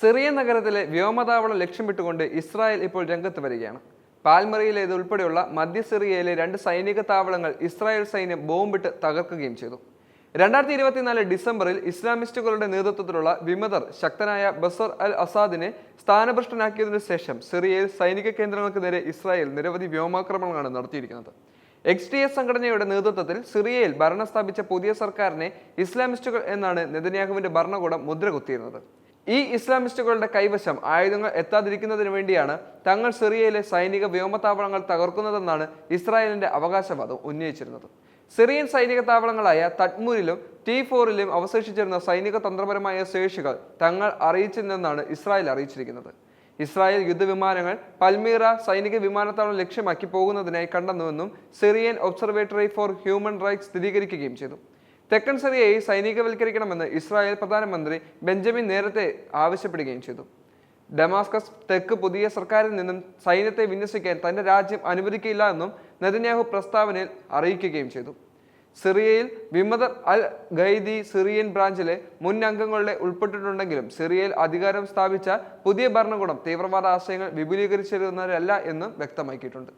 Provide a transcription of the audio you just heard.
Syrian നഗരത്തിലെ വ്യോമതാവളം ലക്ഷ്യമിട്ടുകൊണ്ട് Israel ഇപ്പോൾ രംഗത്ത് വരികയാണ്. പാൽമറിയിലേത് ഉൾപ്പെടെയുള്ള മധ്യ സിറിയയിലെ രണ്ട് സൈനിക താവളങ്ങൾ ഇസ്രായേൽ സൈന്യം ബോംബിട്ട് തകർക്കുകയും ചെയ്തു. രണ്ടായിരത്തി ഇരുപത്തിനാല് ഡിസംബറിൽ ഇസ്ലാമിസ്റ്റുകളുടെ നേതൃത്വത്തിലുള്ള വിമതർ ശക്തനായ ബസർ അൽ അസാദിനെ സ്ഥാനഭ്രഷ്ടനാക്കിയതിനു ശേഷം സിറിയയിൽ സൈനിക കേന്ദ്രങ്ങൾക്ക് നേരെ ഇസ്രായേൽ നിരവധി വ്യോമാക്രമണങ്ങളാണ് നടത്തിയിരിക്കുന്നത്. എക്സ് ടി എസ് സംഘടനയുടെ നേതൃത്വത്തിൽ സിറിയയിൽ ഭരണം സ്ഥാപിച്ച പുതിയ സർക്കാരിനെ ഇസ്ലാമിസ്റ്റുകൾ എന്നാണ് നെതന്യാഹുവിന്റെ ഭരണകൂടം മുദ്രകുത്തിയിരുന്നത്. ഈ ഇസ്ലാമിസ്റ്റുകളുടെ കൈവശം ആയുധങ്ങൾ എത്താതിരിക്കുന്നതിന് വേണ്ടിയാണ് തങ്ങൾ സിറിയയിലെ സൈനിക വ്യോമതാവളങ്ങൾ തകർക്കുന്നതെന്നാണ് ഇസ്രായേലിന്റെ അവകാശവാദം ഉന്നയിച്ചിരുന്നത്. സിറിയൻ സൈനിക താവളങ്ങളായ തട്മൂരിലും ടി ഫോറിലും അവശേഷിച്ചിരുന്ന സൈനിക തന്ത്രപരമായ ശേഷികൾ തങ്ങൾ അറിയിച്ചിരുന്നെന്നാണ് ഇസ്രായേൽ അറിയിച്ചിരിക്കുന്നത്. ഇസ്രായേൽ യുദ്ധവിമാനങ്ങൾ പൽമീറ സൈനിക വിമാനത്താവളം ലക്ഷ്യമാക്കി പോകുന്നതിനായി കണ്ടെന്നുവെന്നും Syrian Observatory for Human Rights സ്ഥിരീകരിക്കുകയും ചെയ്തു. തെക്കൻ സിറിയയെ സൈനികവൽക്കരിക്കണമെന്ന് ഇസ്രായേൽ പ്രധാനമന്ത്രി ബെഞ്ചമിൻ നേരത്തെ ആവശ്യപ്പെടുകയും ചെയ്തു. ഡമാസ്കസ് തെക്ക് പുതിയ സർക്കാരിൽ നിന്നും സൈന്യത്തെ വിന്യസിക്കാൻ തന്റെ രാജ്യം അനുവദിക്കില്ല എന്നും നെതന്യാഹു പ്രസ്താവനയിൽ അറിയിക്കുകയും ചെയ്തു. സിറിയയിൽ വിമതർ അൽ ഖൈദി സിറിയൻ ബ്രാഞ്ചിലെ മുൻ അംഗങ്ങളുടെ ഉൾപ്പെട്ടിട്ടുണ്ടെങ്കിലും സിറിയയിൽ അധികാരം സ്ഥാപിച്ച പുതിയ ഭരണകൂടം തീവ്രവാദ ആശയങ്ങൾ വിപുലീകരിച്ചിരുന്നവരല്ല എന്നും വ്യക്തമാക്കിയിട്ടുണ്ട്.